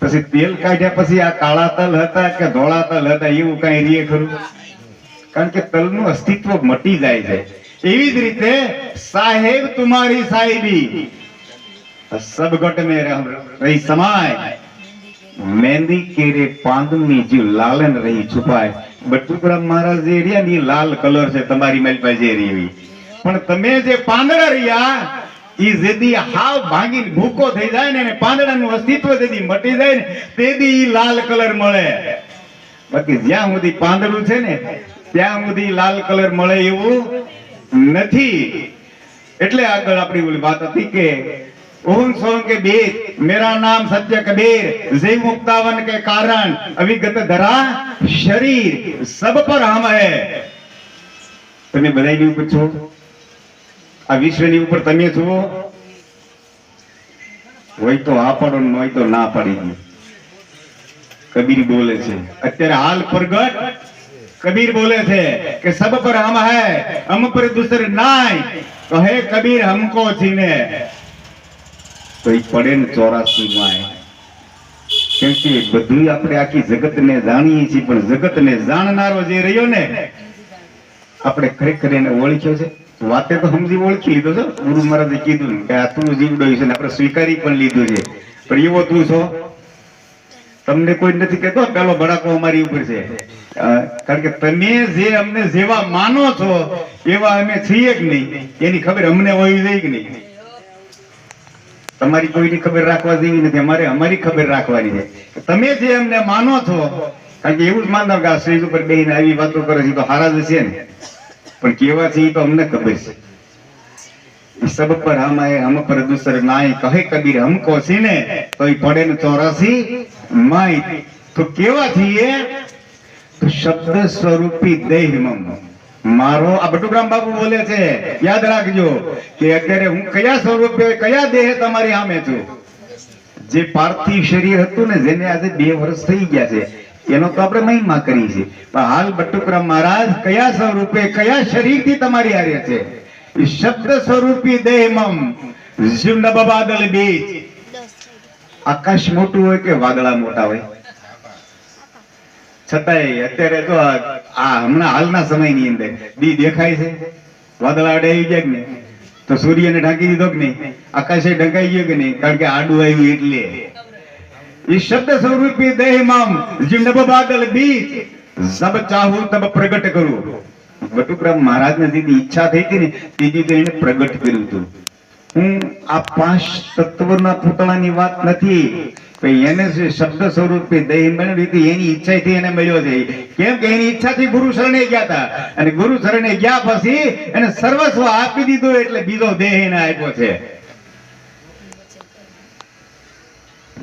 પછી તેલ કાઢ્યા પછી આ કાળા તલ હતા કે ધોળા તલ હતા, એવું કઈ રીએ ખરું? કારણ કે તલનું અસ્તિત્વ મટી જાય છે. એવી જ રીતે સાહેબ તુમારી સાહેબી. સબગટ મે રહી સમાય. મહેંદી કેરે પાંદની જીવ લાલન રહી છુપાય. બટુકરામ મહારાજ જે રહ્યા ને લાલ કલર છે, તમારી મારી પાસે એવી. પણ તમે જે પાંદડા રહ્યા આગળ આપણી વાત હતી કે બેદ મેરા નામ સત્ય કબીર જીવ મુક્તાવન કે કારણ, અવિગત ધરા શરીર, સબ પર હમ હે. તમે બધાની પૂછો? આ વિશ્વની ઉપર તમે જુઓ. હોય તો આ પડો ને હોય તો ના પડી ગયું કબીર બોલે છે. અત્યારે હાલ પ્રગટ કબીર બોલે છે કે સબ પર હમ હે, હમ પર દૂસરે નાય. કહે કબીર, હમકો છીને તો એ પડે ને ચોરાસી માં કેમ કે બધું આપણે આખી જગતને જાણીએ છીએ, પણ જગતને જાણનારો જે રહ્યો ને, આપણે ખરેખર એને ઓળખ્યો છે. વાતે તો સમજી ઓળખી લીધો છે. ગુરુ મહારાજે કીધું કે આ તું જીવડો છે આપણે સ્વીકારી પણ લીધું છે. પણ એવો તું છો? તમને કોઈ નથી કહેતો પેલો ભડાકો અમારી ઉપર છે. કારણ કે તમે જે અમને જેવા માનો છો, એવા અમે છીએ કે નહીં. એની ખબર અમને હોવી જોઈએ કે નહીં? તમારી કોઈની ખબર રાખવા જેવી નથી. અમારે અમારી ખબર રાખવાની છે. તમે જે અમને માનો છો, કારણ કે એવું જ માનતા કે આ સ્ટેજ ઉપર બેહીને આવી વાતો કરે છે, તો હારા જ છે ને. પણ કેવા છે એ તો અમને ખબર છે. સબ પર હમ હમ પર નાય કહે, કબીર, હમકો ને? તો પડે ને ચોરાસી માય તો કેવા છીએ તો શબ્દ સ્વરૂપી દેહમમ મારો, આ બટુગ્રામ બાબુ બોલે છે, યાદ રાખજો કે અત્યારે હું કયા સ્વરૂપે, કયા દેહ તમારી સામે છું? જે પાર્થિવ શરીર હતું ને, જેને આજે બે વર્ષ થઈ ગયા છે એનો તો આપણે મહિમા કરી છે. પણ હાલ બટુકરામ મહારાજ, કયા સ્વરૂપે, કયા શરીરથી તમારી આર્ય છે? શબ્દ સ્વરૂપી દેહમમ. જીવન બાદલ બીજ. આકાશ મોટું હોય કે વાદળા મોટા હોય? છતાંય અત્યારે તો આ હમણાં હાલના સમયની અંદર બી દેખાય છે. વાદળા અડે આવી કે નહીં? તો સૂર્યને ઢાંકી દીધો કે નહીં? આકાશે ઢંકાઈ ગયો કે નહીં? કારણ કે આડું આવ્યું એટલે. એ શબ્દ સ્વરૂપી દેહમાં જીવનબ બાદલ બીજ જબ ચાહું તબ પ્રગટ કરું. વટુકરામ મહારાજને જેની ઈચ્છા થઈ હતી ને ત્રીજી તેને પ્રગટ કર્યું હતું. હું આ પાંચ તત્વના પૂતળાની વાત નથી એને શબ્દ સ્વરૂપે દેહ મળ્યો રીતે એની ઈચ્છાથી એને મળ્યો છે. કેમ કે એની ઈચ્છાથી ગુરુ શરણે ગયા હતા. અને ગુરુ શરણે ગયા પછી એને સર્વસ્વ આપી દીધું એટલે બીજો દેહ એને આપ્યો છે.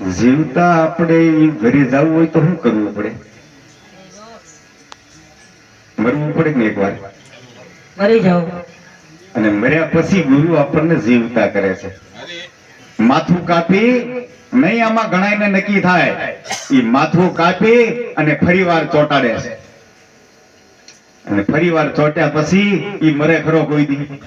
જીવતા આપણે ઘરે જવું હોય તો શું કરવું પડે? મરવું પડે ને એકવાર? મરી જાવ અને મર્યા પછી ગુરુ આપણને જીવતા કરે છે. માથું કાપી નહીં આમાં ગણાયને નક્કી થાય. એ માથું કાપી અને ફરી વાર ચોંટાડે છે. અને ફરી વાર ચોટ્યા પછી એ મરે ખરો કોઈ દી.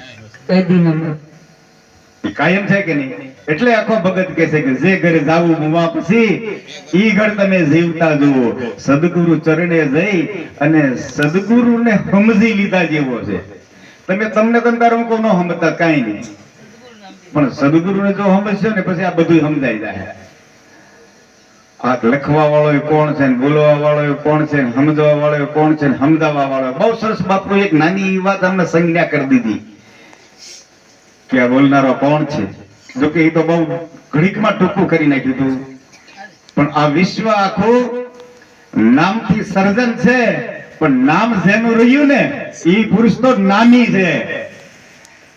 કાયમ છે કે નહીં? એટલે આખો ભગત કહે છે કે જે ઘરે જાવું મુવા પછી ઈ ઘર તમે જીવતા જુઓ. સદગુરુ ચરણે જઈ અને સદગુરુને સમજી લીધા જેવો છે. તમે તમને કંતારો ન સમજતા કાઈ નહીં. પણ સદગુરુને જો સમજશો ને પછી આ બધું સમજાઈ જાય. આ લખવા વાળો કોણ છે ને બોલવા વાળો કોણ છે ને સમજવા વાળો કોણ છે ને સમજાવવા વાળો બહુ સરસ બાપુ, એક નાની વાત અમને સંજ્ઞા કરી દીધી. કે આ બોલનારો કોણ છે? જો એ તો બહુ ઘડીકમાં ટૂંકું કરી નાખ્યું હતું. પણ આ વિશ્વ આખું નામથી સર્જન છે. પણ નામ જેનું રહ્યું ને એ પુરુષ તો નામી છે.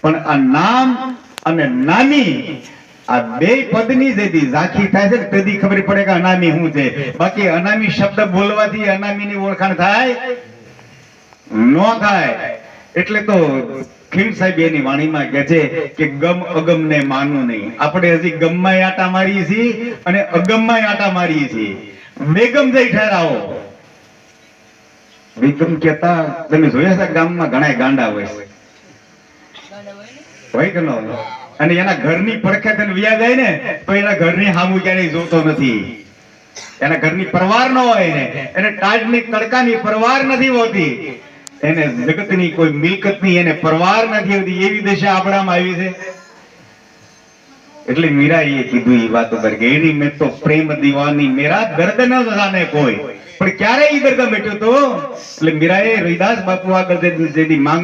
પણ આ નામ અને નામી આ બે પદની જે ઝાંખી થાય છે તેથી ખબર પડે કે અનામી શું છે. બાકી અનામી શબ્દ બોલવાથી અનામીની ઓળખાણ થાય? નો થાય. એટલે તો ખીણ સાહેબ એની વાણીમાં કહે છે કે ગમ અગમ ને માનવું નહીં. આપણે હજી ગમમાં આટા મારીએ છીએ અને અગમમાં આટા મારીએ છીએ. મેગમ જઈ ઠેરાવો. બેગમ કેતા તમે જોયા છે ગામમાં ઘણા ગાંડા હોય હોય કે ન અને એના ઘરની પડખે તને વ્યા જાય ને, તો એના ઘરની સામું ક્યારેય જોતો નથી. એના ઘરની પરવાર ન હોય ને, એને ટાઢની, તડકાની પરવાર નથી હોતી. એને જગતની કોઈ મિલકતની એને પરવાર નથી હોતી. એવી દશા આપણામાં આવી છે. એટલે મીરાએ કીધું એ વાત ઉપર કે એની મેં તો પ્રેમ દીવાની, મેરા દર્દ ન જાણે કોઈ. પણ ક્યારે ઈ દર્દ મેટ્યો તો? એટલે મીરાએ રવિદાસ બાપુ આગળ જેની માંગ